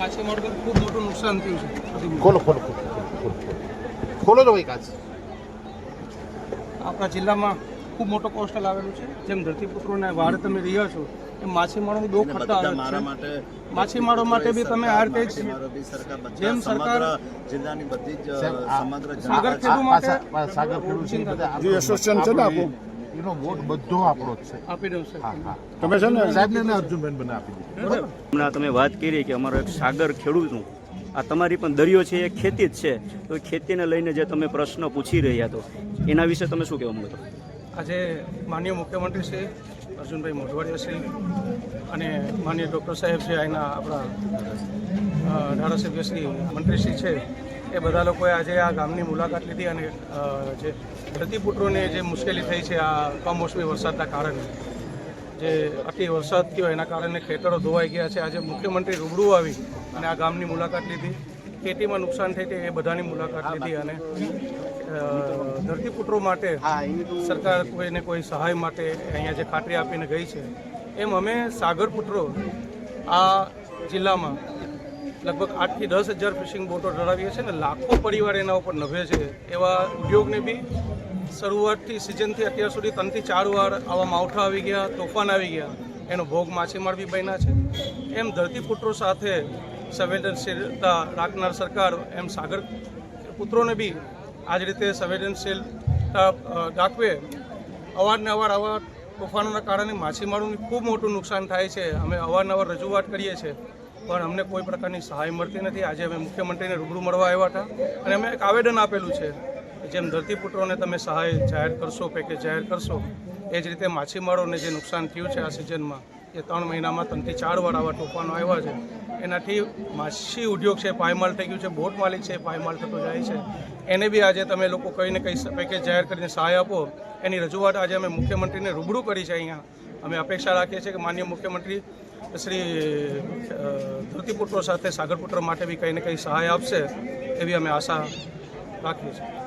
ખૂબ મોટું નુકસાન થયું છે. ખોલો ખોલો ખોલો તો કાચ. આપણા જિલ્લામાં ખૂબ મોટો કોસ્ટલ આવેલું છે. જેમ ધરતીપુત્રોને વાડ તમે રહ્યા છો એમ માછીમારોની બહુ અને આવે છે. માછીમારો માટે બી તમે આ રીતે માછીમારો જેમ સરકાર- જિલ્લાની બધી જ સમગ્ર સાગર ખેડૂ માટે સાગર ખેડૂત છે, છે. એનો વોટ બધો આપણો જ છે. આપી દઉં છે. તમે છે ને સાહેબને અર્જુનબેન બને આપી દીધું. હમણાં તમે વાત કરી કે અમારો એક સાગર ખેડૂતનું. આ તમારી પણ દરિયો છે એ ખેતી જ છે. તો એ ખેતીને લઈને જે તમે પ્રશ્ન પૂછી રહ્યા તો એના વિશે તમે શું કહેવા માંગો આજે માનનીય મુખ્યમંત્રી શ્રી અર્જુનભાઈ મોઢવાડિયા શ્રી અને માનનીય ડૉક્ટર સાહેબ છે અહીંના આપણા ધારાસભ્ય શ્રી મંત્રીશ્રી છે. એ બધા લોકોએ આજે આ ગામની મુલાકાત લીધી અને જે ધરતીપુત્રોને જે મુશ્કેલી થઈ છે આ કમોસમી વરસાદના કારણે જે અતિ વરસાદ થયો એના કારણે ખેતરો ધોવાઈ ગયા છે. આજે મુખ્યમંત્રી રૂબરૂ આવી અને આ ગામની મુલાકાત લીધી. ખેતીમાં નુકસાન થઈ તે એ બધાની મુલાકાત લીધી અને ધરતીપુત્રો માટે સરકાર કોઈને કોઈ સહાય માટે અહીંયા જે ખાતરી આપીને ગઈ છે એમ અમે સાગરપુત્રો આ જિલ્લામાં લગભગ આઠથી દસ હજાર ફિશિંગ બોટો ધરાવીએ છીએ અને લાખો પરિવાર એના ઉપર નભે છે. એવા ઉદ્યોગને બી શરૂઆતથી સિઝનથી અત્યાર સુધી ત્રણથી ચાર વાર આવા માવઠા આવી ગયા, તોફાન આવી ગયા. એનો ભોગ માછીમાર બી બન્યા છે. એમ ધરતીપુત્રો સાથે સંવેદનશીલતા રાખનાર સરકાર એમ સાગર પુત્રોને બી આ જ રીતે સંવેદનશીલતા દાખવે અવારનવાર આવા તોફાનોના કારણે માછીમારોને ખૂબ મોટું નુકસાન થાય છે. અમે અવારનવાર રજૂઆત કરીએ છીએ. પણ અમને કોઈ પ્રકારની સહાય મળતી નથી. આજે અમે મુખ્યમંત્રીને રૂબરૂ મળવા આવ્યા હતા અને અમે એક આવેદન આપેલું છે જેમ ધરતીપુત્રોને તમે સહાય જાહેર કરશો, પેકેજ જાહેર કરશો, એ જ રીતે માછીમારોને જે નુકસાન થયું છે આ સિઝનમાં, એ ત્રણ મહિનામાં ત્રણથી ચાર વાર આવા તોફાનો આવ્યા છે. એનાથી માછી ઉદ્યોગ છે, પાયમાલ થઈ ગયું છે, બોટ માલિક છે, પાયમાલ થતો જાય છે. એને બી આજે તમે લોકો કહીને કંઈ પેકેજ જાહેર કરીને સહાય આપો. એની રજૂઆત આજે અમે મુખ્યમંત્રીને રૂબરૂ કરી છે અહીંયા. અમે અપેક્ષા રાખીએ છીએ કે માન્ય મુખ્યમંત્રી શ્રી ધરતીપુત્રો સાથે સાગરપુત્ર માટે બી કંઈ ને કંઈ સહાય આપશે એવી અમે આશા રાખીએ છીએ.